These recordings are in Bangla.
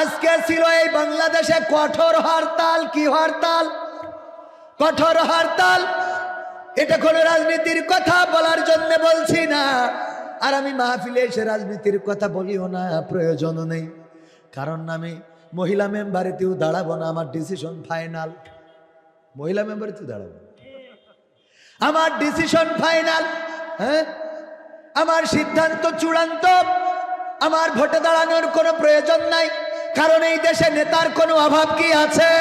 আজকে ছিল এই বাংলাদেশে কঠোর হরতাল, কি হরতাল? কঠোর হরতাল, এটা কোনো রাজনীতির কথা বলার জন্য বলছি না। আর আমি মাহফিলে এসে রাজনীতির কথা বলিও না প্রয়োজনও নেই। কারণ আমি মহিলা মেম্বারেতেও দাঁড়াবো না, আমার ডিসিশন ফাইনাল মহিলা মেম্বারেতেও দাঁড়াবো। আমার ডিসিশন ফাইনাল হ্যাঁ? আমার সিদ্ধান্ত চূড়ান্ত। আমার ভোটে দাঁড়ানোর কোনো প্রয়োজন নাই, কারণ এই দেশে নেতার কোনো অভাব কি আছে?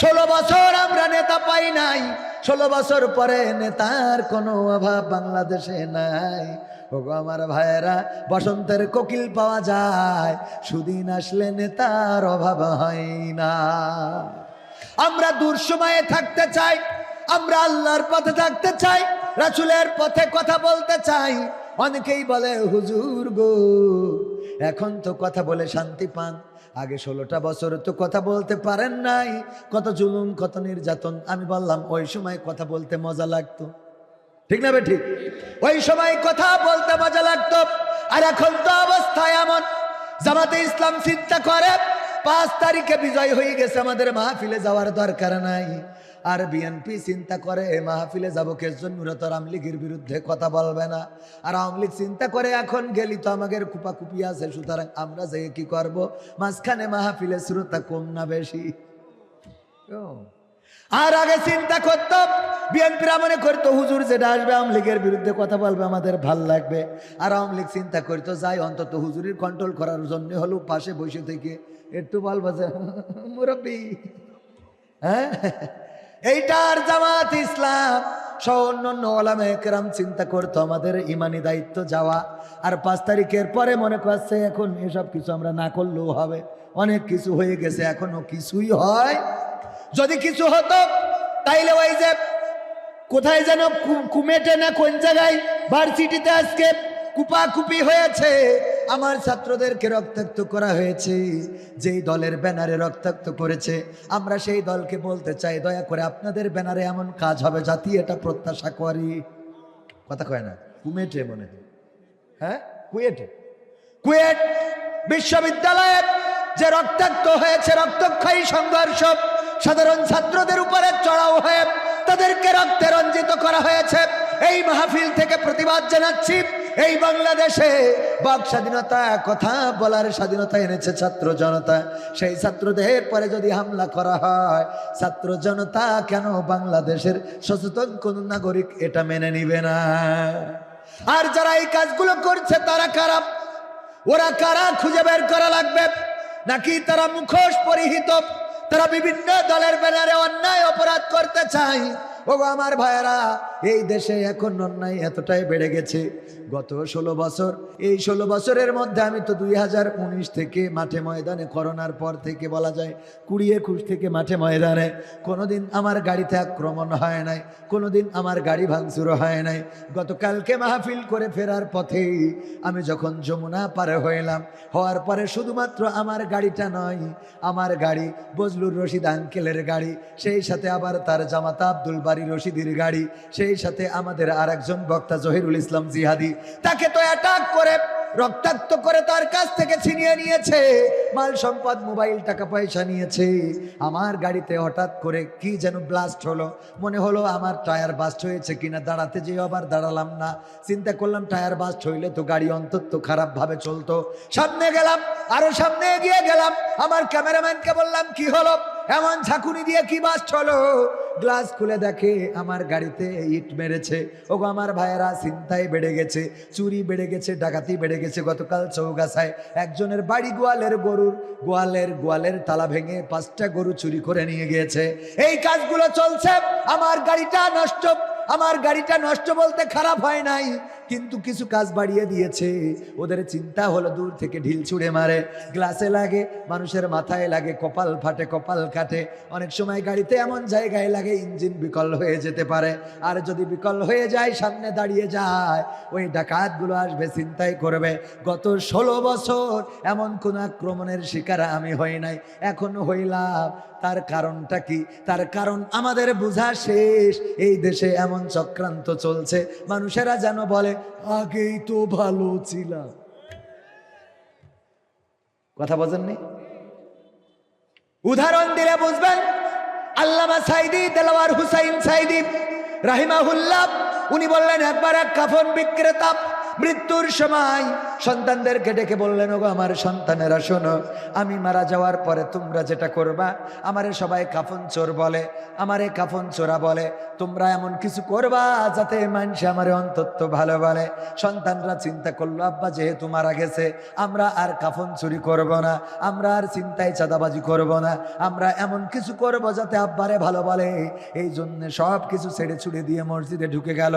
ষোলো বছর আমরা নেতা পাই নাই, ষোলো বছর পরে নেতার কোনো অভাব বাংলাদেশে নাই। ওগো আমার ভাইয়েরা, বসন্তের কোকিল পাওয়া যায়, সুদিন আসলে নেতার অভাব হয় না। আমরা দূর সময়ে থাকতে চাই, আমরা আল্লাহর পথে থাকতে চাই, রাসুলের পথে কথা বলতে চাই অনেকেই বলে, হুজুর গো, এখন তো কথা বলে শান্তি পান। আগে ষোলোটা বছর তো কথা বলতে পারেন নাই। কত জুলুম, কত নির্যাতন। আমি বললাম, ওই সময় কথা বলতে মজা লাগতো। ঠিক না ঠিক ওই সময় কথা বলতে মজা লাগতো। আর এখন তো অবস্থা এমন। জামাতে ইসলাম চিন্তা করে, পাঁচ তারিখে বিজয় হয়ে গেছে, আমাদের মাহফিলে যাওয়ার দরকার নাই। আর বিএনপি চিন্তা করে মাহফিলে যাব কেজন মূলত আওয়ামী লীগের বিরুদ্ধে কথা বলবে না। আর আওয়ামী চিন্তা করে, এখন গেলি তো আমাদের কুপাকুপি আছে, সুতরাং আমরা যে কি করব? মাঝখানে মাহফিলে শ্রোতা কম না বেশি। আর আগে চিন্তা করতাম বিএনপিরা মনে করতো, হুজুর যেটা আসবে আওয়ামী লীগের বিরুদ্ধে কথা বলবে, আমাদের ভালো লাগবে। আর আওয়ামী লীগ চিন্তা করতো, যাই, অন্তত হুজুরির কন্ট্রোল করার জন্য হলেও পাশে বসে থেকে, একটু বলব যে, মুরব্বী হ্যাঁ? এইটার জামাত ইসলাম। সহ অন্যান্য ওলামে একরাম চিন্তা করতো, আমাদের ইমানি দায়িত্ব যাওয়া। আর পাঁচ তারিখের পরে মনে করছে, এখন এসব কিছু আমরা না করলেও হবে। অনেক কিছু হয়ে গেছে, এখনও কিছুই হয়। যদি কিছু হতো, তাইলে ওই যে কোথায় যেন কুমেটে না কোন জায়গায়, ভার্সিটিতে আজকে কুপাকুপি হয়েছে। আমার ছাত্রদেরকে রক্তাক্ত করা হয়েছে। যেই দলের ব্যানারে রক্তাক্ত করেছে, আমরা সেই দলকে বলতে চাই, দয়া করে আপনাদের ব্যানারে এমন কাজ হবে জাতি এটা প্রত্যাশা করি। কথা কয় না কুমেটে মনে হয়। হ্যাঁ? কুয়েটে। কুয়েট বিশ্ববিদ্যালয়ে যে রক্তাক্ত হয়েছে, রক্তক্ষয়ী সংঘর্ষ, সাধারণ ছাত্রদের উপরে চড়াও হয়ে তাদেরকে রক্তে রঞ্জিত করা হয়েছে। এই মাহফিল থেকে প্রতিবাদ জানাচ্ছি। এই বাংলাদেশে বাক স্বাধীনতা কথা বলার স্বাধীনতা এনেছে ছাত্র জনতা। সেই ছাত্রদের পরে যদি হামলা করা হয়, ছাত্র জনতা কেন বাংলাদেশের সচেতন কোন নাগরিক এটা মেনে নিবে না? আর যারা এই কাজগুলো করছে, তারা খারাপ ওরা কারা খুঁজে বের করা লাগবে? নাকি তারা মুখোশ পরিহিত? তারা বিভিন্ন দলের ব্যানারে অন্যায় অপরাধ করতে চায়? ও আমার ভাইয়েরা, এই দেশে এখন অন্যায় এতটাই বেড়ে গেছে। গত ষোলো বছর। এই ষোলো বছরের মধ্যে আমি তো দুই হাজার উনিশ থেকে মাঠে ময়দানে, করোনার পর থেকে বলা যায় কুড়ি একুশ থেকে মাঠে ময়দানে। কোনোদিন আমার গাড়িতে আক্রমণ হয় নাই, কোনোদিন আমার গাড়ি ভাঙচুরও হয় নাই। গতকালকে মাহফিল করে ফেরার পথেই আমি যখন যমুনা পারে হইলাম, হওয়ার পরে শুধুমাত্র আমার গাড়িটা নয়, আমার গাড়ি বজলুর রশিদ আঙ্কেলের গাড়ি, সেই সাথে আবার তার জামাতা আব্দুল বাড়ি রশিদির গাড়ি, সেই সাথে আমাদের আর একজন বক্তা জহিরুল ইসলাম জিহাদি তাকে তো অ্যাটাক করে, রক্তাক্ত করে তার কাছ থেকে ছিনিয়ে নিয়েছে। মাল সম্পদ মোবাইল টাকা পয়সা নিয়েছে। আমার গাড়িতে হঠাৎ করে কি যেন ব্লাস্ট হলো। মনে হলো আমার টায়ার বাস্ট হয়েছে কিনা, দাঁড়াতে যেয়ে আবার দাঁড়ালাম না। চিন্তা করলাম টায়ার বাস্ট হইলে তো গাড়ি অন্তত খারাপ ভাবে চলতো। সামনে গেলাম, আরও সামনে এগিয়ে গেলাম। আমার ক্যামেরাম্যানকে বললাম, কি হলো? এমন ঝাঁকুনি দিয়ে কি বাস্ট চলো? গ্লাস খুলে দেখে আমার গাড়িতে ইট মেরেছে। ওগো আমার ভাইয়েরা চিন্তায় বেড়ে গেছে, চুরি বেড়ে গেছে, ডাকাতি বেড়ে গেছে গতকাল চৌগাছায়। একজনের বাড়ি গোয়ালের গরুর, গোয়ালের গোয়ালের তালা ভেঙে পাঁচটা গরু চুরি করে নিয়ে গিয়েছে। এই কাজগুলো চলছে, আমার গাড়িটা নষ্ট, আমার গাড়িটা নষ্ট বলতে খারাপ হয় নাই। কিন্তু কিছু কাজ বাড়িয়ে দিয়েছে। ওদের চিন্তা হলো দূর থেকে ঢিল ছুঁড়ে মারে। গ্লাসে লাগে, মানুষের মাথায় লাগে, কপাল ফাটে, কপাল কাটে। অনেক সময় গাড়িতে এমন জায়গায় লাগে ইঞ্জিন বিকল হয়ে যেতে পারে। আর যদি বিকল হয়ে যায়, সামনে দাঁড়িয়ে যায়, ওই ডাকাতগুলো আসবে চিন্তাই করবে। গত ষোলো বছর এমন কোন আক্রমণের শিকার আমি হই নাই। এখনও হইলাম। তার কারণটা কি? তার কারণ আমাদের বোঝা শেষ। এই দেশে এমন চক্রান্ত চলছে। মানুষেরা যেন বলে আগেই তো ভালো ছিলাম। কথা বোঝেননি? উদাহরণ দিলে বুঝবেন। আল্লামা সাইদি, দেলাওয়ার হুসাইন সাইদি রাহিমাহুল্লাহ, উনি বললেন, একবার এক কাফন বিক্রেতা মৃত্যুর সময় সন্তানদেরকে ডেকে বললেন, ওগো আমার সন্তানেরা, শোনো, আমি মারা যাওয়ার পরে তোমরা যেটা করবা, আমারে সবাই কাফন চোর বলে, আমারে কাফন চোরা বলে, তোমরা এমন কিছু করবা যাতে মানুষ আমারে অন্তত ভালো বলে। সন্তানরা চিন্তা করল, আব্বা, যেহেতু মারা গেছে, আমরা আর কাফন চুরি করব না, আমরা আর চিন্তায় চাঁদাবাজি করব না, আমরা এমন কিছু করব যাতে আব্বারে ভালো বলে। এই জন্য সব কিছু ছেড়ে ছুড়ে দিয়ে মসজিদে ঢুকে গেল।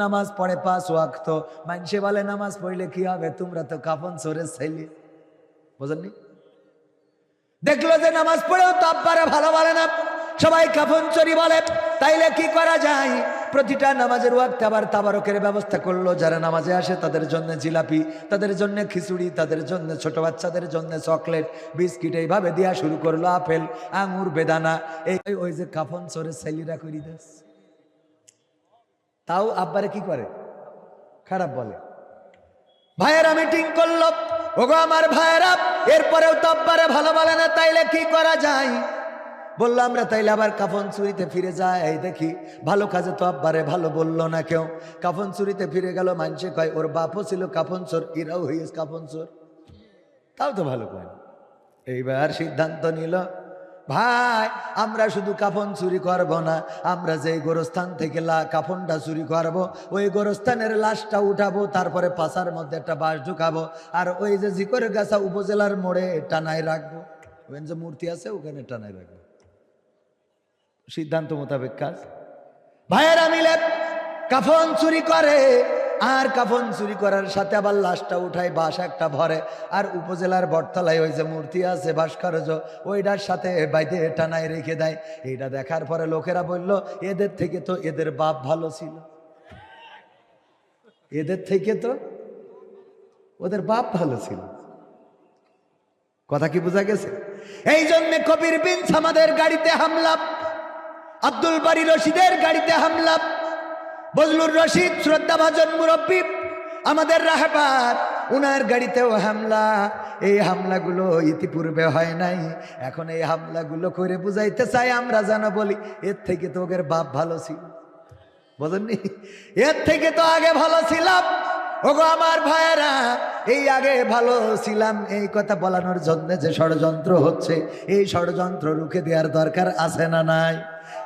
নামাজ পড়ে পাঁচ ওয়াক্ত। মানুষে বলে, নামাজ পড়লে কি হবে তোমরা তো কাফন চোরের ছেলে বুঝলেন দেখল যে নামাজ পড়েও তো আব্বারে ভালো বলে না। সবাই কাফন চুরি বলে, তাইলে কি করা যায়? প্রতিটা নামাজের ওয়াক্তে আবার তাবারকের ব্যবস্থা করল। যারা নামাজে আসে, তাদের জন্য জিলাপি, তাদের জন্য খিচুড়ি, তাদের জন্য ছোট বাচ্চাদের জন্য চকলেট, বিস্কিট এইভাবে দেওয়া শুরু করল আপেল, আঙুর, বেদানা। এই ওই যে কাফন চোরের ছেলিরা করি দেশ তাও আব্বারে কি করে? খারাপ বলে। ভাইয়েরা মিটিং করল। ওগো আমার ভাইয়েরা, এরপরেও তো আব্বারে ভালো বলে না, তাইলে কি করা যায়? বলল, আমরা তাইলে আবার কাফন চুরিতে ফিরে যাই দেখি, ভালো কাজে তো আব্বারে ভালো বলল না কেউ। কাফন চুরিতে ফিরে গেল মানুষে কয়, ওর বাপও ছিল কাফন চোর, এরাও হয়েছে কাফন চোর। তাও তো ভালো কয় এইবার সিদ্ধান্ত নিল ভাই, আমরা শুধু কাফন চুরি করব না, আমরা যে গোরস্থান থেকে কাফনটা চুরি করব, ওই গোরস্থানের লাশটা উঠাবো, তারপরে পাশার মধ্যে একটা বাঁশ ঢুকাবো, আর ওই যে জিকর গাছা উপজেলার মোড়ে টানায় রাখব। ওখানে যে মূর্তি আছে, ওখানে টানায় রাখব। সিদ্ধান্ত মোতাবেক কাজ। ভাইয়েরা মিলে কাফন চুরি করে আর কাফন চুরি করার সাথে আবার লাশটা উঠায়, বাস একটা ভরে। আর উপজেলার বটতলায় ওই যে মূর্তি আছে ভাস্কর্য ওইটার সাথে বাইতে টানায় রেখে দেয়। এইটা দেখার পরে লোকেরা বলল, এদের থেকে তো এদের বাপ ভালো ছিল। এদের থেকে তো ওদের বাপ ভালো ছিল। কথা কি বোঝা গেছে? এই জন্য কবির বিনস আমাদের গাড়িতে হামলা, আব্দুল বাড়ি রশিদের গাড়িতে হামলা। বজলুর রশিদ, শ্রদ্ধাভাজন মুরব্বী, আমাদের রাহবার উনার গাড়িতেও হামলা। এই হামলাগুলো ইতিপূর্বে হয় নাই। এখন এই হামলাগুলো করে বুঝাইতে চাই আমরা যেন বলি, এর থেকে তো ওদের বাপ ভালো ছিল। বোঝেননি? এর থেকে তো আগে ভালো ছিলাম। ওগো আমার ভাইয়েরা, এই আগে ভালো ছিলাম, এই কথা বলানোর জন্য যে ষড়যন্ত্র হচ্ছে, এই ষড়যন্ত্র রুখে দেওয়ার দরকার আছে না নাই?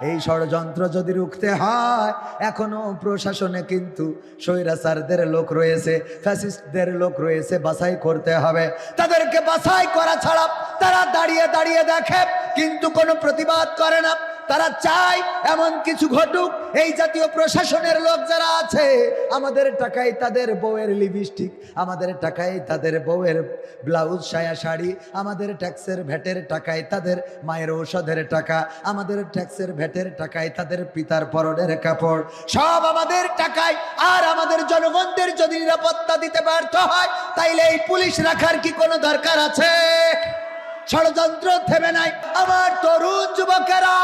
এই ষড়যন্ত্র যদি রুখতে হয়, এখনও প্রশাসনে কিন্তু স্বৈরাচারদের লোক রয়েছে, ফ্যাসিস্টদের লোক রয়েছে, বাছাই করতে হবে। তাদেরকে বাছাই করা ছাড়া তারা দাঁড়িয়ে দাঁড়িয়ে দেখে, কিন্তু কোনো প্রতিবাদ করে না। তারা চায় এমন কিছু ঘটুক। এই জাতীয় প্রশাসনের লোক যারা আছে, আমাদের টাকায় তাদের বউয়ের লিপস্টিক আমাদের টাকায় তাদের বউয়ের ব্লাউজ সায়া শাড়ি, আমাদের ট্যাক্সের ভ্যাটের টাকায় তাদের মায়ের ঔষধের টাকা, আমাদের ট্যাক্সের ভ্যাটের টাকায় তাদের পিতার পরনের কাপড়। সব আমাদের টাকায়, আর আমাদের জনগণদের যদি নিরাপত্তা দিতে ব্যর্থ হয়, তাইলে এই পুলিশ রাখার কি কোনো দরকার আছে? ষড়যন্ত্র থেমে নাই। আমার তরুণ যুবকেরা,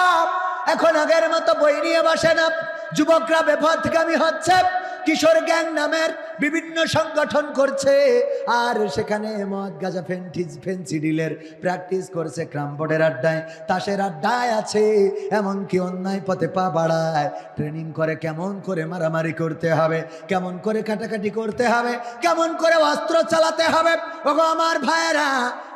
এখন আগের মতো বই নিয়ে বসে না। যুবকরা বেপথগামী হচ্ছে। কিশোর গ্যাং নামের বিভিন্ন সংগঠন করছে, আর সেখানে মদ, গাজা ফেন্টিজ ফেন্সিডিলের প্র্যাকটিস করছে ক্রামবোর্ডের আড্ডায়। তাসের আড্ডায় আছে, এমনকি অন্যায় পথে পা বাড়ায়। ট্রেনিং করে কেমন করে মারামারি করতে হবে, কেমন করে কাটাকাটি করতে হবে, কেমন করে অস্ত্র চালাতে হবে। ওগো আমার ভাইয়েরা,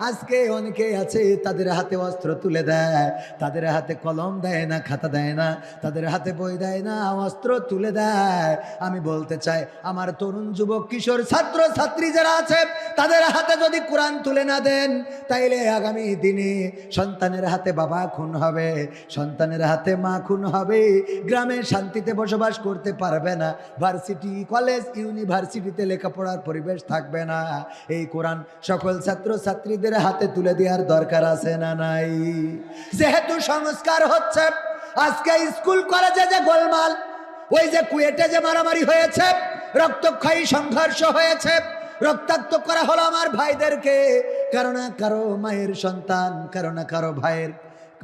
আজকে অনেকে আছে, তাদের হাতে অস্ত্র তুলে দেয়, তাদের হাতে কলম দেয় না, খাতা দেয় না, তাদের হাতে বই দেয় না, অস্ত্র তুলে দেয়। আমি বলতে চাই, আমার তরুণ যুবক, কিশোর, ছাত্র, ছাত্রী যারা আছে, তাদের হাতে যদি কোরআন তুলে না দেন, তাইলে আগামী দিনে সন্তানের হাতে বাবা খুন হবে, সন্তানের হাতে মা খুন হবে, গ্রামে শান্তিতে বসবাস করতে পারবে না, ভার্সিটি, কলেজ, ইউনিভার্সিটিতে লেখাপড়ার পরিবেশ থাকবে না। এই কোরআন সকল ছাত্র, ছাত্রীদের হাতে তুলে দেওয়ার দরকার আছে না নাই? যেহেতু সংস্কার হচ্ছে, আজকে স্কুল কলেজে যে গোলমাল, ওই যে কুয়েটে যে মারামারি হয়েছে রক্তক্ষয়ী সংঘর্ষ হয়েছে। রক্তাক্ত করা হলো আমার ভাইদেরকে। কারও না কারও মায়ের সন্তান কারও না কারও ভাইয়ের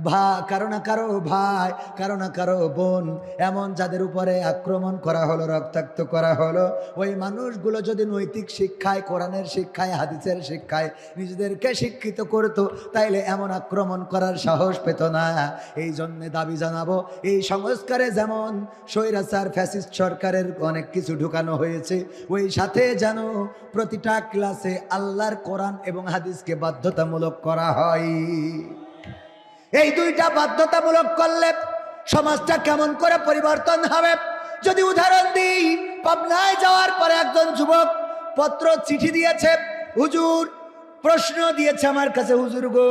ভা, কারও না কারও ভাই, কারও না কারও বোন, এমন যাদের উপরে আক্রমণ করা হলো, রক্তাক্ত করা হলো। ওই মানুষগুলো যদি নৈতিক শিক্ষায়, কোরআনের শিক্ষায়, হাদিসের শিক্ষায় নিজেদেরকে শিক্ষিত করতো, তাইলে এমন আক্রমণ করার সাহস পেত না। এই জন্যে দাবি জানাব, এই সংস্কারে যেমন স্বৈরাচার, ফ্যাসিস্ট সরকারের অনেক কিছু ঢুকানো হয়েছে, ওই সাথে যেন প্রতিটা ক্লাসে আল্লাহর কোরআন এবং হাদিসকে বাধ্যতামূলক করা হয়। এই দুইটা বাধ্যতামূলক করলে সমাজটা কেমন করে পরিবর্তন হবে? যদি উদাহরণ দিই, পাবনায় যাওয়ার পরে একজন যুবক পত্র চিঠি দিয়েছে, হুজুর, প্রশ্ন দিয়েছে আমার কাছে, হুজুর গো,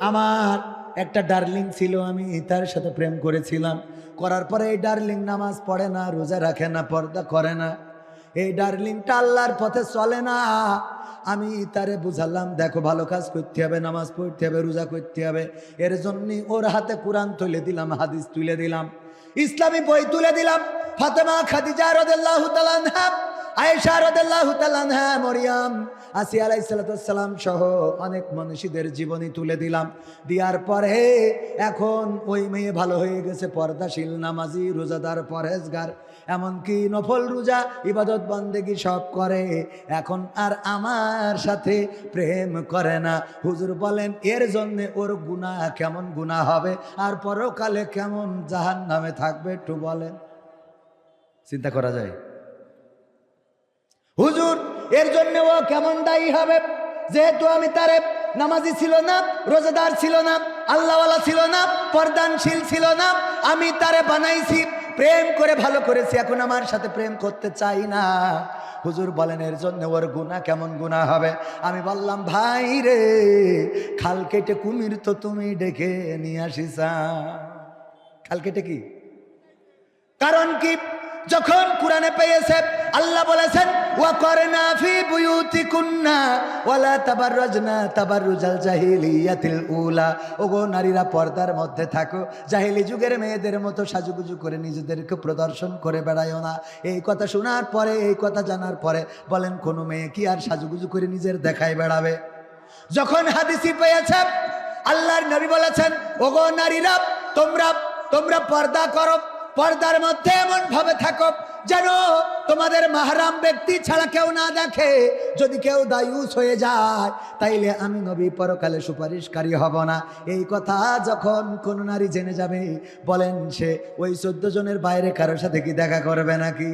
আমার একটা ডার্লিং ছিল, আমি তার সাথে প্রেম করেছিলাম। করার পরে এই ডার্লিং নামাজ পড়ে না, রোজা রাখে না, পর্দা করে না। এই ডার্লিংটা আল্লাহর পথে চলে না। আমি তারে বুঝালাম, দেখো ভালো কাজ করতে হবে, নামাজ পড়তে হবে, রোজা করতে হবে। এর জন্য ওর হাতে কোরআন তুলে দিলাম, হাদিস তুলে দিলাম। ইসলামী বই তুলে দিলাম, ফাতেমা খাদিজা তালান হ্যাঁ আয়েশা রদেল্লাহু তালানহা মরিয়াম। আসি আলাইসালাম সহ অনেক মনীষীদের জীবনী তুলে দিলাম। দেওয়ার পরে এখন ওই মেয়ে ভালো হয়ে গেছে, পর্দাশীল, নামাজি, রোজাদার, পরহেজগার, এমনকি নফল রোজা, ইবাদত, বন্দেগি সব করে। এখন আর আমার সাথে প্রেম করে না। হুজুর বলেন, এর জন্য ওর গুনাহ কেমন গুনাহ হবে? আর পরকালে কেমন জাহান নামে থাকবে একটু বলেন। চিন্তা করা যায়। হুজুর এর জন্য ও কেমন দায়ী হবে? যেহেতু আমি তারে নামাজি ছিল না, রোজাদার ছিল না, আল্লাহওয়ালা ছিল না, পর্দানশীল ছিল না, আমি তারে বানাইছি, প্রেম করে ভালো করেছি, এখন আমার সাথে প্রেম করতে চাই না। হুজুর বলেন, এর জন্য ওর গুণা কেমন গুণা হবে? আমি বললাম, ভাই রে, খাল কেটে কুমির তো তুমি ডেকে নিয়ে আসিস খাল কেটে কি? কারণ কি? যখন কোরআনে পেয়েছে, আল্লাহ বলেছেন, ওয়াকরনা ফি বুয়ুতিকুন্না, ওয়ালা তাবাররাজনা তাবাররুজাল জাহিলিয়াতিল উলা। ওগো নারীরা পর্দার মধ্যে থাকো, জাহিলি যুগের মেয়েদের মতো সাজুগুজু করে নিজেদেরকে প্রদর্শন করে বেড়ায়ও না। এই কথা শোনার পরে, এই কথা জানার পরে বলেন, কোনো মেয়ে কি আর সাজুগুজু করে নিজের দেখায় বেড়াবে? যখন হাদিসি পেয়েছে, আল্লাহর নবী বলেছেন, ওগো নারীরা, তোমরা তোমরা পর্দা করো পর্দার মধ্যে এমন ভাবে থাকো যেন তোমাদের মাহারাম ব্যক্তি ছাড়া কেউ না দেখে। যদি কেউ দায়ুস হয়ে যায়, তাইলে আমি নবী পরকালে সুপারিশকারী হব না। এই কথা যখন কোন নারী জেনে যাবে, বলেন সে, ওই চোদ্দ জনের বাইরে কারোর সাথে কি দেখা করবে নাকি?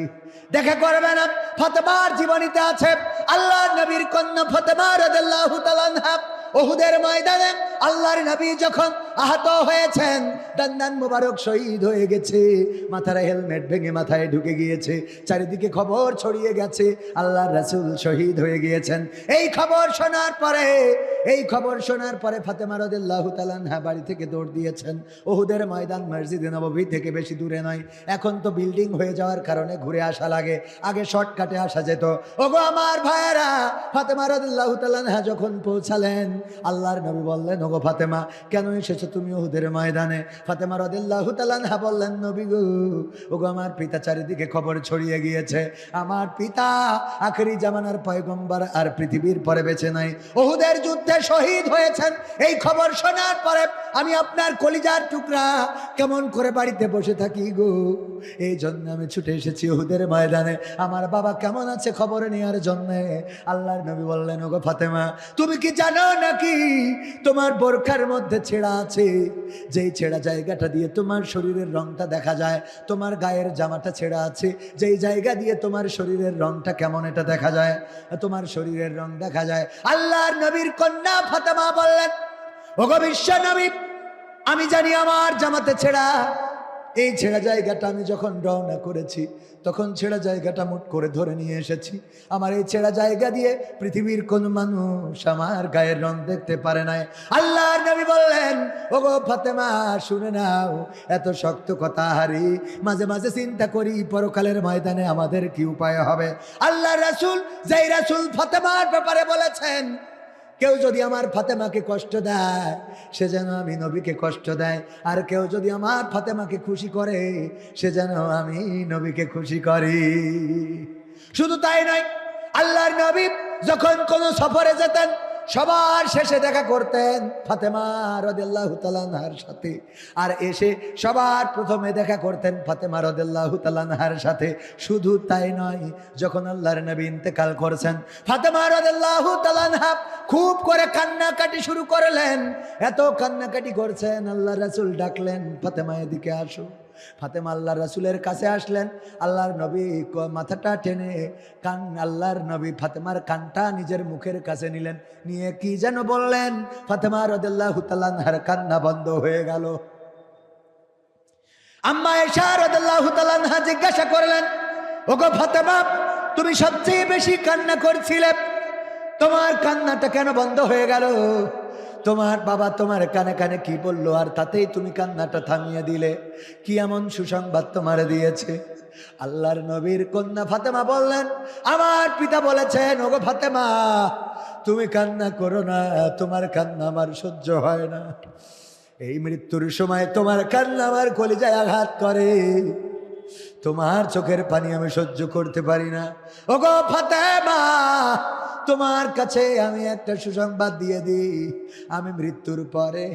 দেখা করবে না। ফতেমার জীবনীতে আছে, আল্লাহ নবীর কন্যা ফতেমা রাদিয়াল্লাহু তাআলা আনহা। ওহুদের ময়দানে আল্লাহর নবী যখন আহত হয়েছেন। দান্দান মুবারক শহীদ হয়ে গেছে। মাথার হেলমেট ভেঙে মাথায় ঢুকে গিয়েছে। চারিদিকে খবর ছড়িয়ে গেছে। আল্লাহর রাসূল শহীদ হয়ে গিয়েছেন। এই খবর শোনার পরে, এই খবর শোনার পরে ফাতেমা রাদিয়াল্লাহু তাআলা আনহা বাড়ি থেকে দৌড় দিয়েছেন। ওহুদের ময়দান, মসজিদে নববী থেকে বেশি দূরে নয়। এখন তো বিল্ডিং হয়ে যাওয়ার কারণে ঘুরে আসা লাগে। আগে শর্টকাটে আসা যেত। ওগো আমার ভাইয়েরা, ফাতেমা রাদিয়াল্লাহু তাআলা আনহা যখন পৌঁছালেন, আল্লাহর নবী বললেন, ওগো ফাতেমা, কেন এসেছ তুমি ওহুদের ময়দানে। ফাতেমা রদিল্লাহ তালানহা বললেন, নবী গো, ওগো আমার পিতা চারিদিকে খবর ছড়িয়ে গিয়েছে। আমার পিতা আখরি জামানার পয়গম্বর আর পৃথিবীর পরে বেছে নাই। ওহুদের যুদ্ধে শহীদ হয়েছেন। এই খবর শোনার পরে আমি আপনার কলিজার টুকরা কেমন করে বাড়িতে বসে থাকি গো? এই জন্য আমি ছুটে এসেছি ওহুদের ময়দানে। আমার বাবা কেমন আছে খবর নেওয়ার জন্য? আল্লাহর নবী বললেন, ওগো ফাতেমা, তুমি কি জানো নাকি তোমার বোরখার মধ্যে ছেঁড়া আছে? যেই ছেঁড়া জায়গাটা দিয়ে তোমার শরীরের রংটা দেখা যায়, তোমার গায়ের জামাটা ছেঁড়া আছে, যেই জায়গা দিয়ে তোমার শরীরের রংটা কেমন এটা দেখা যায়, তোমার শরীরের রং দেখা যায়। আল্লাহর নবীর কন্যা ফাতেমা বললেন, ওগো বিশ্ব নবী, আমি জানি আমার জামাতে ছেঁড়া এই ছেঁড়া জায়গাটা আমি যখন রওনা করেছি, তখন ছেঁড়া জায়গাটা মুট করে ধরে নিয়ে এসেছি। আমার এই ছেঁড়া জায়গা দিয়ে পৃথিবীর কোন মানুষ আমার গায়ের রং দেখতে পারে নাই। আল্লাহর নবী বললেন, ওগো ফাতেমা, শুনে নাও, এত শক্ত কথা, হারি। মাঝে মাঝে চিন্তা করি, পরকালের ময়দানে আমাদের কি উপায় হবে? আল্লাহ রাসূল, যেই রাসূল ফাতেমার ব্যাপারে বলেছেন কেউ যদি আমার ফাতেমাকে কষ্ট দেয়, সে যেন আমি নবীকে কষ্ট দেয়। আর কেউ যদি আমার ফাতেমাকে খুশি করে, সে যেন আমি নবীকে খুশি করি। শুধু তাই নয়, আল্লাহর নবী যখন কোন সফরে যেতেন সবার শেষে দেখা করতেন ফাতেমা রদেল্লাহ তালানহার সাথে। আর এসে সবার প্রথমে দেখা করতেন ফাতেমা রদেল্লাহ তালানহার সাথে। শুধু তাই নয়, যখন আল্লাহর নবী ইন্তেকাল করছেন, ফাতেমা রদেল্লাহ তালানহা খুব করে কান্নাকাটি শুরু করলেন। এত কান্নাকাটি করছেন, আল্লাহ রাসুল ডাকলেন, ফাতেমা, এদিকে আসো। ফাতেমা আল্লাহ রাসুলের কাছে আসলেন। আল্লাহর নবী মাথাটা টেনে কান, আল্লাহর নবী ফাতেমার কানটা নিজের মুখের কাছে নিলেন। নিয়ে কি যেন বললেন, ফাতেমা রদাল্লাহ তালানহার কান্না বন্ধ হয়ে গেল। আম্মা এশা রদাল্লাহ তালানহা জিজ্ঞাসা করলেন, ওগো ফাতেমা, তুমি সবচেয়ে বেশি কান্না করছিলে। তোমার কান্নাটা কেন বন্ধ হয়ে গেল? তোমার বাবা তোমার কানে কানে কি বলল? আর তাতেই তুমি কান্নাটা থামিয়ে দিলে। কি এমন সুসংবাদ তোমার দিয়েছে? আল্লাহর নবীর কন্যা ফাতেমা বললেন, আমার পিতা বলেছেন, ওগো ফাতেমা, তুমি কান্না করো না, তোমার কান্না আমার সহ্য হয় না। এই মৃত্যুর সময় তোমার কান্না আমার কলিজায় আঘাত করে। তোমার চোখের পানি আমি সহ্য করতে পারি না। ওগো ফাতেমা তোমার কাছে আমি একটা সুসংবাদ দিয়ে দিই। আমি মৃত্যুর পরে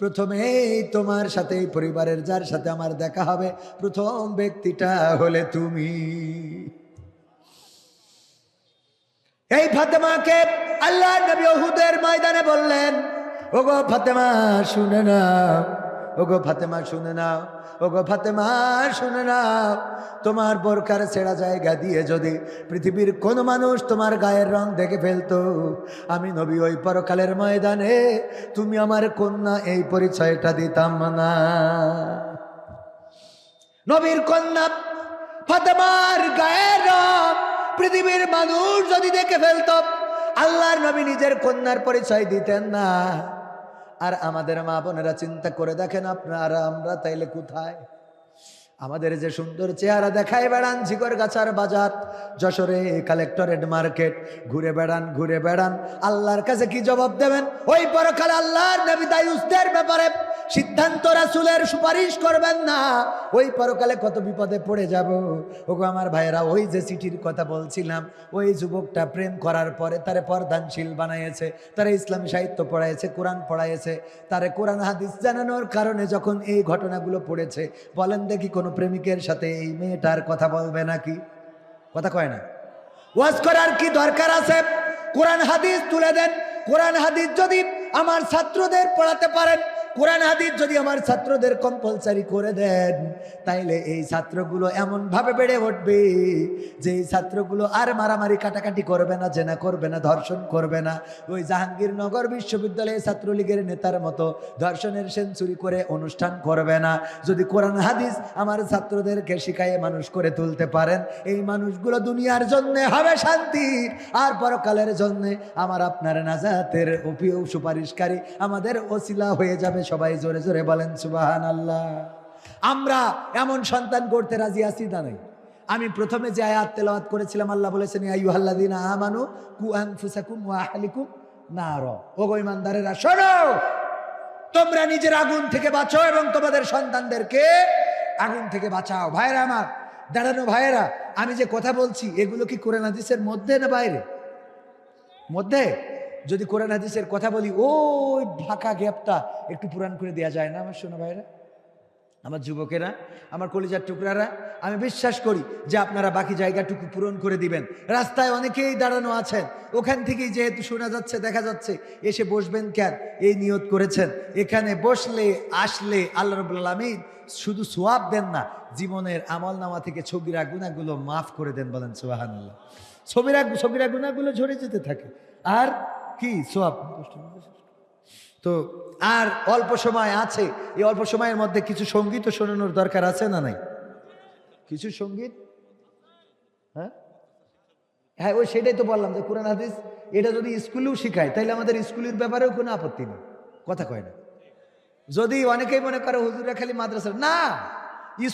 প্রথমেই তোমার সাথে, পরিবারের যার সাথে আমার দেখা হবে, প্রথম ব্যক্তিটা হলে তুমি। এই ফাতেমাকে আল্লাহ নবী ওহুদের ময়দানে বললেন, ওগো ফাতেমা, শুনে নাও। ওগো ফাতেমা, শুনে নাও। ওগো ফাতেমা, শুনে নাও। তোমার বোরকার ছেঁড়া জায়গা দিয়ে যদি পৃথিবীর কোনো মানুষ তোমার গায়ের রং দেখে ফেলতো, আমি নবী ওই পরকালের ময়দানে তুমি আমার কন্যা এই পরিচয়টা দিতাম না। নবীর কন্যা ফাতেমার গায়ের রং পৃথিবীর মানুষ যদি দেখে ফেলত, আল্লাহর নবী নিজের কন্যার পরিচয় দিতেন না। আর আমাদের মা বোনেরা চিন্তা করে দেখেন আপনারা, আমরা তাইলে কোথায়? আমাদের যে সুন্দর চেহারা দেখায় বেড়ান ঝিকর গাছার বাজার, যশোরে কালেক্টরেট মার্কেট, ঘুরে বেড়ান ঘুরে বেড়ান, আল্লাহর কাছে কি জবাব দেবেন? ওই পরকালে আল্লাহর নবী দায়ুসদের ব্যাপারে সিদ্ধান্ত রাসুলের সুপারিশ করবেন না। ওই পরকালে কত বিপদে পড়ে যাব। ওগো আমার ভাইয়েরা, ওই যে চিঠির কথা বলছিলাম, ওই যুবকটা প্রেম করার পরে তারে পর্দানশীল বানাইছে, তারা ইসলামী সাহিত্য পড়াইছে, কোরআন পড়াইছে, তারে কোরআন হাদিস জানানোর কারণে যখন এই ঘটনাগুলো পড়েছে, বলেন দেখি কোনো প্রেমিকের সাথে এই মেয়েটার কথা বলবে নাকি? কথা কয় না। ওয়াজ করার কি দরকার আছে? কোরআন হাদিস তুলে দেন। কোরআন হাদিস যদি আমার ছাত্রদের পড়াতে পারেন কোরআন হাদিস যদি আমার ছাত্রদের কম্পালসারি করে দেন, তাইলে এই ছাত্রগুলো এমন ভাবে বেড়ে উঠবে যে এই ছাত্রগুলো আর মারামারি কাটাকাটি করবে না, জেনা করবে না, ধর্ষণ করবে না। ওই জাহাঙ্গীরনগর বিশ্ববিদ্যালয়ে ছাত্রলীগের নেতার মতো ধর্ষণের সেঞ্চুরি করে অনুষ্ঠান করবে না। যদি কোরআন হাদিস আমার ছাত্রদেরকে শিখাইয়ে মানুষ করে তুলতে পারেন, এই মানুষগুলো দুনিয়ার জন্য হবে শান্তির আর পরকালের জন্য আমার আপনার নাজাতের অপিও সুপারিশকারী আমাদের ওসিলা হয়ে যাবে সবাই জোরে জোরে বলেন সুবাহান আল্লাহ আমরা এমন সন্তান করতে রাজি আছি না নাই। আমি প্রথমে যে আয়াত তেলাওয়াত করেছিলাম, আল্লাহ বলেছেন আইয়ুহাল্লাযীনা আমানু কু আনফুসাকুম ওয়া আহলিকুম নার। ও গো ইমানদারেরা শোনো! তোমরা নিজের আগুন থেকে বাঁচো এবং তোমাদের সন্তানদেরকে আগুন থেকে বাঁচাও। ভাইরা আমার, দাঁড়ানো ভাইয়েরা, আমি যে কথা বলছি, এগুলো কি কোরআন হাদিসের মধ্যে না বাইরে? মধ্যে? যদি কোরআন হাদিসের কথা বলি, ওই ফাঁকা গ্যাপটা একটু পুরান করে দেওয়া যায় না আমার শোনো ভাইরা আমার যুবকেরা, আমার কলিজার টুকরারা, আমি বিশ্বাস করি যে আপনারা বাকি জায়গাটুকু পূরণ করে দিবেন। রাস্তায় অনেকেই দাঁড়ানো আছেন, ওখান থেকেই যেহেতু শোনা যাচ্ছে, দেখা যাচ্ছে, এসে বসবেন কেন? এই নিয়ত করেছেন। এখানে বসলে, আসলে আল্লাহ রবুল আলমিন শুধু সোয়াব দেন না, জীবনের আমল নামা থেকে ছবিরা গুণাগুলো মাফ করে দেন বলেন সোহান ছবিরা ছবিরা গুণাগুলো ঝরে যেতে থাকে। আর কি সোয়াব? তো আর অল্প সময় আছে, এই অল্প সময়ের মধ্যে কিছু সংগীত শোনানোর দরকার আছে না নাই? কিছু সংগীত? হ্যাঁ? হ্যাঁ ওই সেটাই তো বললাম যে কোরআন হাদিস, এটা যদি স্কুলেও শিখায় তাহলে আমাদের স্কুলের ব্যাপারেও কোনো আপত্তি নেই। কথা কয় না। যদি অনেকেই মনে করে হুজুরা খালি মাদ্রাসা না,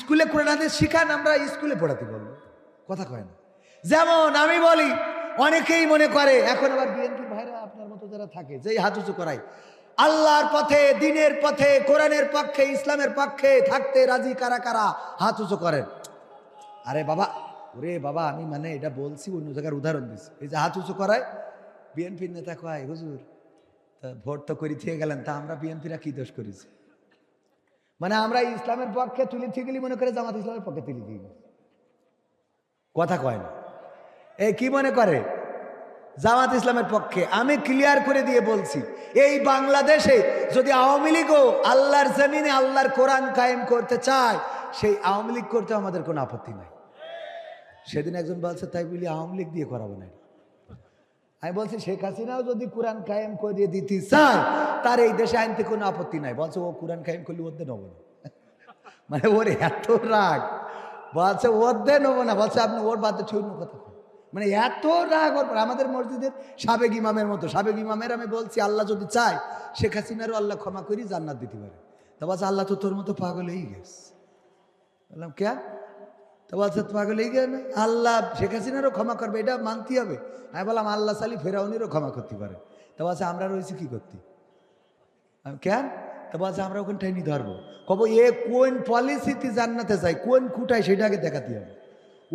স্কুলে কোরআন হাদিস শিখান, আমরা স্কুলে পড়াতে বলব। কথা কয় না। যেমন আমি বলি, অনেকেই মনে করে, এখন আবার মতো যারা থাকে, যেই হাত উঁচু করায়। আল্লাহর পথে, দিনের পথে, কোরআনের পক্ষে, ইসলামের পক্ষে থাকতে রাজি কারা কারা? হাত উঁচু করেন। আরে বাবা, ওরে বাবা, আমি মানে এটা বলছি, অন্য জায়গার উদাহরণ দিচ্ছি এই যে হাত উঁচু করায়, বিএনপির নেতা কয়, হুজুর, তা ভোট তো করি থেকে গেলেন, তা আমরা বিএনপিরা কি দোষ করেছি? মানে আমরা ইসলামের পক্ষে তুলি থেকে গেলি, মনে করে জামাত ইসলামের পক্ষে তুলি দিয়ে কথা কয় না। এই কি মনে করে? জামাত ইসলামের পক্ষে। আমি ক্লিয়ার করে দিয়ে বলছি, এই বাংলাদেশে যদি আওয়ামী লীগও আল্লাহর জমিনে আল্লাহর কোরআন কায়েম করতে চায়, সেই আওয়ামী লীগ করতে আমাদের কোনো আপত্তি নাই। সেদিন একজন বলছে, তাই বলি আওয়ামী লীগ দিয়ে করাবো না আমি বলছি, শেখ হাসিনাও যদি কোরআন কায়েম করে দিতে চায়, তার এই দেশে আনতে কোনো আপত্তি নাই। বলছে, ও কোরআন কায়েম করলে ওদের নেব না। মানে ওর এত রাগ। বলছে ওদের নেব না। বলছে, আপনি ওর বাদে ছুন্য কথা। মানে এত রাগ ওর। আমাদের মসজিদের সাবেক ইমামের মতো, সাবেক ইমামের আমি বলছি, আল্লাহ যদি চায়, শেখ হাসিনারও আল্লাহ ক্ষমা করি, জান্নাত দিতে পারে। তা বলছে, আল্লাহ তো তোর মতো পাগল হয়ে গেছে। বললাম, কে? তো বলছে, পাগল হয়ে গেল আল্লাহ, শেখ হাসিনারও ক্ষমা করবে, এটা মানতে হবে। আমি বললাম, আল্লাহ সালি ফেরাউনিরও ক্ষমা করতে পারে। তা বলছে, আমরা রয়েছি কি করতে? কেন তো বলছে, আমরা ওখানে ঠাইনি ধরবো। কব, এ কোন পলিসিতে জান্নাতে যায়, কোন খুঁটায় সেটাকে দেখাতে হবে?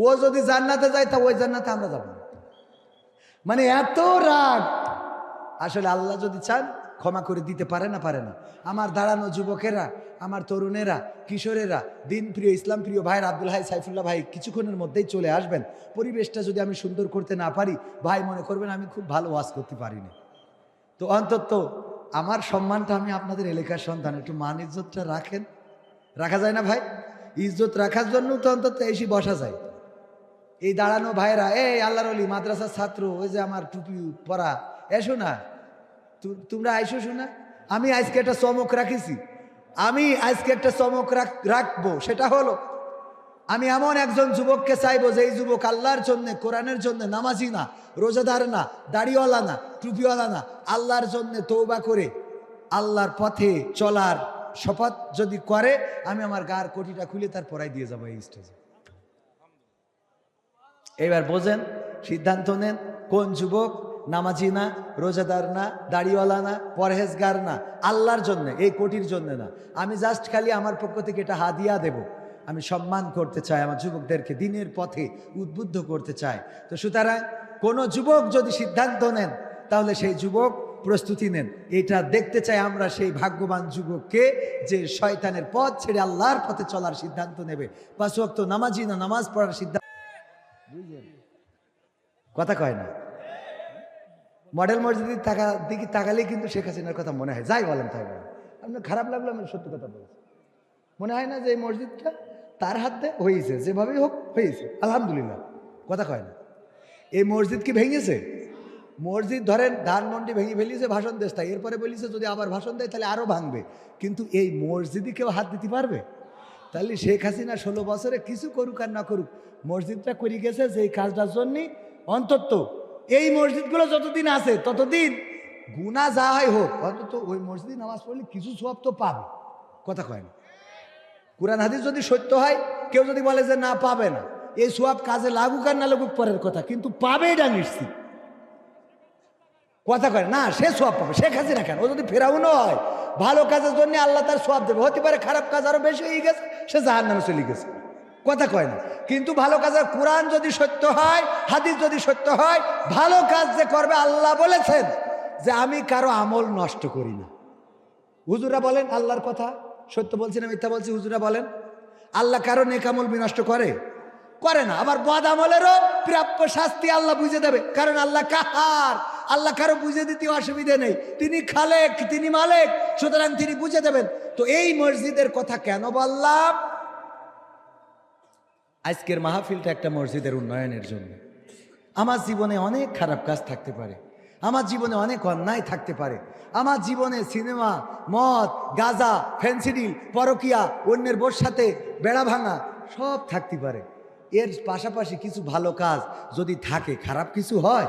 ও যদি জান্নাতে যায়, তা ওই জান্নাতে আমরা যাব। মানে এত রাগ। আসলে আল্লাহ যদি চান, ক্ষমা করে দিতে পারে না পারে না। আমার দাঁড়ানো যুবকেরা, আমার তরুণেরা, কিশোরেরা দিন প্রিয় ইসলাম প্রিয় ভাই আব্দুল হাই, সাইফুল্লাহ ভাই, কিছুক্ষণের মধ্যেই চলে আসবেন। পরিবেশটা যদি আমি সুন্দর করতে না পারি, ভাই মনে করবেন আমি খুব ভালো ওয়াজ করতে পারিনি। তো অন্তত আমার সম্মানটা আমি আপনাদের এলাকার সন্তান, একটু মান ইজ্জতটা রাখেন। রাখা যায় না ভাই? ইজ্জত রাখার জন্য তো অন্তত এসে বসা যায়। এই দাঁড়ানো ভাইরা, এই আল্লাহর অলি মাদ্রাসার ছাত্র, ওই যে আমার টুপি পরা, এসো না। তোমরা আইসো শোনা আমি আজকে একটা চমক রাখিছি। আমি আজকে একটা চমক রাখ- রাখব, সেটা হলো, আমি এমন একজন যুবককে চাইব যে এই যুবক আল্লাহর জন্য, কোরআনের জন্য নামাজি না, রোজাদার না, দাড়িওয়ালা না, টুপিওয়ালা না, আল্লাহর জন্য তৌবা করে, আল্লাহর পথে চলার শপথ যদি করে, আমি আমার গার কোটিটা খুলে তার পরাই দিয়ে যাব এই স্টেজে এবার বোঝেন, সিদ্ধান্ত নেন, কোন যুবক নামাজি না, রোজাদার না, দাড়িওয়ালা না, পরহেজগার না, আল্লাহর জন্য, এই কোটির জন্য না। আমি জাস্ট খালি আমার পক্ষ থেকে এটা হাদিয়া দেব। আমি সম্মান করতে চাই আমার যুবকদেরকে, দিনের পথে উদ্বুদ্ধ করতে চাই। তো সুতরাং কোনো যুবক যদি সিদ্ধান্ত নেন, তাহলে সেই যুবক প্রস্তুতি নেন। এটা দেখতে চাই আমরা সেই ভাগ্যবান যুবককে যে শয়তানের পথ ছেড়ে আল্লাহর পথে চলার সিদ্ধান্ত নেবে। পাঁচ নামাজি না, নামাজ পড়ার সিদ্ধান্ত কথা কয় না। মডেল মসজিদের টাকা দিকে তাকালেই কিন্তু শেখ হাসিনার কথা মনে হয়। যাই বলেন তাই বলেন। আপনার খারাপ লাগল আমি সত্যি কথা বলছি। মনে হয় না যে এই মসজিদটা তার হাতে হয়েছে, যেভাবেই হোক হয়েছে। আলহামদুলিল্লাহ। কথা কয় না। এই মসজিদ কি ভেঙেছে? মসজিদ ধরেন, ধানমন্ডি ভেঙে ফেলিয়েছে, ভাষণ দেশ। তাই এরপরে বলিছে, যদি আবার ভাষণ দেয়, তাহলে আরও ভাঙবে। কিন্তু এই মসজিদই কেউ হাত দিতে পারবে? তাহলে শেখ হাসিনা ষোলো বছরে কিছু করুক আর না করুক, মসজিদটা করে গেছে যে এই কাজটার জন্যই অন্তত এই মসজিদগুলো যতদিন আছে ততদিন গুণা যা হয় হোক, অন্তত ওই মসজিদে নামাজ পড়লে কিছু সব তো পাবে। কথা কয় না। কোরআন হাদিস যদি সত্য হয়, কেউ যদি বলে যে না, পাবে না। এই সোয়াব কাজে লাগুক আর না লাগুক পরের কথা, কিন্তু পাবে এটা নিশ্চিত। কথা কয় না, সে সোয়াব পাবে। সে কাজে না কেন? ও যদি ফেরাউনও হয়, ভালো কাজের জন্য আল্লাহ তার সোয়াব দেবে। হতে পারে খারাপ কাজ আরও বেশি হয়ে গেছে, সে জাহার নামে চলে গেছে। কথা কয় না। কিন্তু ভালো কাজের কোরআন যদি সত্য হয়, হাদিস যদি সত্য হয়, ভালো কাজ যে করবে আল্লাহ বলেছেন যে আমি কারও আমল নষ্ট করি না। হুজুরা বলেন আল্লাহর কথা, সত্য বলছি না মিথ্যা বলছি হুজুরা বলেন, আল্লাহ কারও নেকামল বিনষ্ট করে? করে না। আবার বদ আমলেরও প্রাপ্য শাস্তি আল্লাহ বুঝে দেবে। কারণ আল্লাহ কাহার আল্লাহ কারও বুঝে দিতে অসুবিধে নেই। তিনি খালেক, তিনি মালেক, সুতরাং তিনি বুঝে দেবেন। তো এই মসজিদের কথা কেন বললাম? আজকের মাহফিলটা একটা মসজিদের উন্নয়নের জন্য। আমার জীবনে অনেক খারাপ কাজ থাকতে পারে। আমার জীবনে অনেক অন্যায় থাকতে পারে। আমার জীবনে সিনেমা, মদ, গাজা ফেন্সিডিল পরকিয়া, অন্যের বোর সাথে বেড়া ভাঙা, সব থাকতে পারে। এর পাশাপাশি কিছু ভালো কাজ যদি থাকে, খারাপ কিছু হয়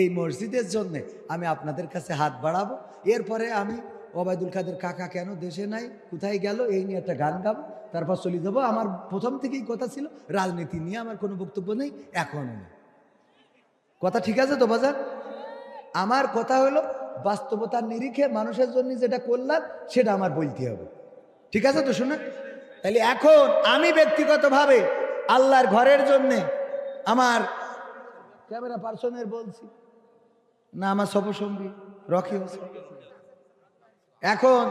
এই মসজিদের জন্য আমি আপনাদের কাছে হাত বাড়াবো। এরপরে আমি ওবায়দুল কাদের কাকা কেন দেশে নাই, কোথায় গেল, এই নিয়ে একটা গান গাবো। তারপর চলে যাব। আমার প্রথম থেকেই কথা ছিল, রাজনীতি নিয়ে আমার কোনো বক্তব্য নেই, এখনও নেই। কথা ঠিক আছে তো বাজার আমার কথা হলো, বাস্তবতার নিরিখে মানুষের জন্য যেটা করলাম সেটা আমার বলতে হবে। ঠিক আছে তো শুনে তাহলে এখন আমি ব্যক্তিগতভাবে আল্লাহর ঘরের জন্যে আমার ক্যামেরা পার্সনের বলছি। না, আমার সফরসঙ্গী রকি হোসেন। এখন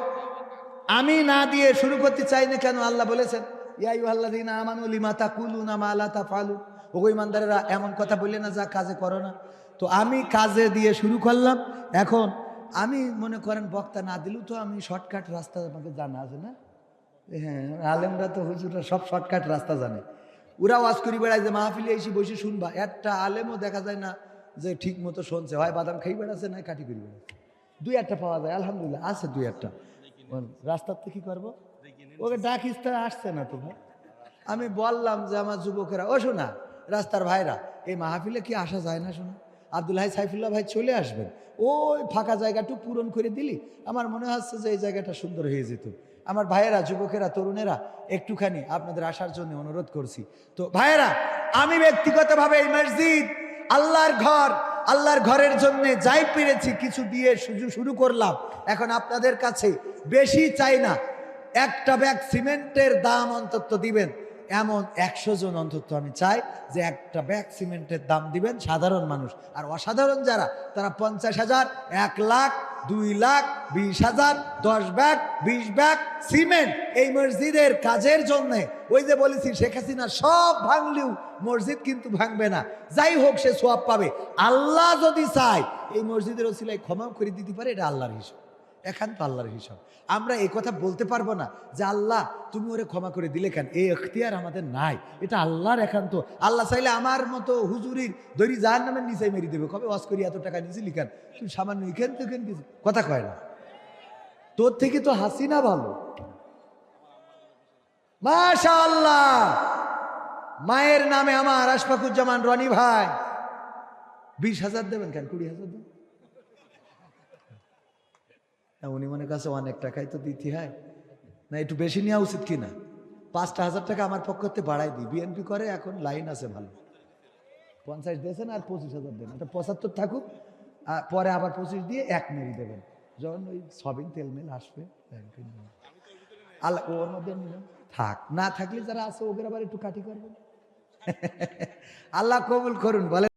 আমি না দিয়ে শুরু করতে চাই না কেন? আল্লাহ বলেছেন ইয়াই আল্লাহ দিন আমানু লিমাতা কুলু না মালা তা ফালু ও ইমানদারেরা এমন কথা বললে না যা কাজে করো না। তো আমি কাজে দিয়ে শুরু করলাম। এখন আমি মনে করেন, বক্তা না দিলেও তো আমি শর্টকাট রাস্তা আমাকে জানা আছে না? হ্যাঁ আলেমরা তো হুজুররা সব শর্টকাট রাস্তা জানে। ওরা ওয়াজ করি বেড়ায় যে মাহফিলে এসে বসে শুনবা। একটা আলেমও দেখা যায় না যে ঠিক মতো শুনছে। হয় বাদাম খাই বেড়াচ্ছে না কাটি করি দুই একটা পাওয়া যায়, আলহামদুলিল্লাহ, আছে দুই একটা। রাস্তার থেকে করব? ওকে ডাকিস তারা আসছে না তুমি। আমি বললাম যে আমার যুবকেরা, ও শোনা, রাস্তার ভাইরা, এই মাহফিলে কি আসা যায় না শোনা? আব্দুল হাই সাইফুল্লাহ ভাই চলে আসবেন। ওই ফাঁকা জায়গাটু পূরণ করে দিলি। আমার মনে হচ্ছে যে এই জায়গাটা সুন্দর হয়ে যেত। আমার ভাইয়েরা, যুবকেরা, তরুণেরা, একটুখানি আপনাদের আসার জন্য অনুরোধ করছি। তো ভাইয়েরা, আমি ব্যক্তিগতভাবে এই মসজিদ আল্লাহর ঘর, আল্লাহর ঘরের জন্য যাই পেরেছি, কিছু দিয়ে শুরু করলাম। এখন আপনাদের কাছে বেশি চাই না, একটা ব্যাগ সিমেন্টের দাম অন্তত দিবেন। এমন একশো জন অন্তত আমি চাই যে একটা ব্যাগ সিমেন্টের দাম দিবেন সাধারণ মানুষ। আর অসাধারণ যারা, তারা পঞ্চাশ হাজার, এক লাখ দুই লাখ বিশ হাজার, দশ ব্যাগ, বিশ ব্যাগ সিমেন্ট এই মসজিদের কাজের জন্য। ওই যে বলেছি, শেখ হাসিনা সব ভাঙলেও মসজিদ কিন্তু ভাঙবে না। যাই হোক, সে সোয়াব পাবে। আল্লাহ যদি চায়, এই মসজিদের ওসিলায় ক্ষমাও করে দিতে পারে, এটা আল্লাহর হিসাব। একান্ত আল্লাহর হিসাব। আমরা এই কথা বলতে পারব না যে, আল্লাহ, তুমি ওরে ক্ষমা করে দিলে কেন? এই এখতিয়ার আমাদের নাই। এটা আল্লাহর একান্ত। আল্লাহ চাইলে আমার মতো হুজুরির দড়ি যার নামের নিচে মেরে দেবে। কবে ওয়াজ করি, এত টাকা নিচে লিখান তুমি সামান্য এখান কিছু কথা কয় না। তোর থেকে তো হাসিনা ভালো। মাশা আল্লাহ মায়ের নামে আমার আশফাকুজ্জামান রনি ভাই। বিশ হাজার দেবেন কেন? কুড়ি হাজার দেবেন না উনি মনে কাছে অনেক টাকাই তো দিতে হয়। না, একটু বেশি নেওয়া উচিত কি না? পাঁচটা হাজার টাকা আমার পক্ষ থেকে বাড়াই দিই। বিএনপি করে, এখন লাইন আছে ভালো। পঞ্চাশ দিয়েছেন আর পঁচিশ হাজার দেন। এটা পঁচাত্তর থাকুক পরে আবার পঁচিশ দিয়ে এক মেরি দেবেন। যখন ওই সবিন তেল মেল আসবে আল্লাহ, ওর মধ্যে থাক, না থাকলে যারা আছে ওদের আবার একটু কাটি করবেন। আল্লাহ কবুল করুন বলে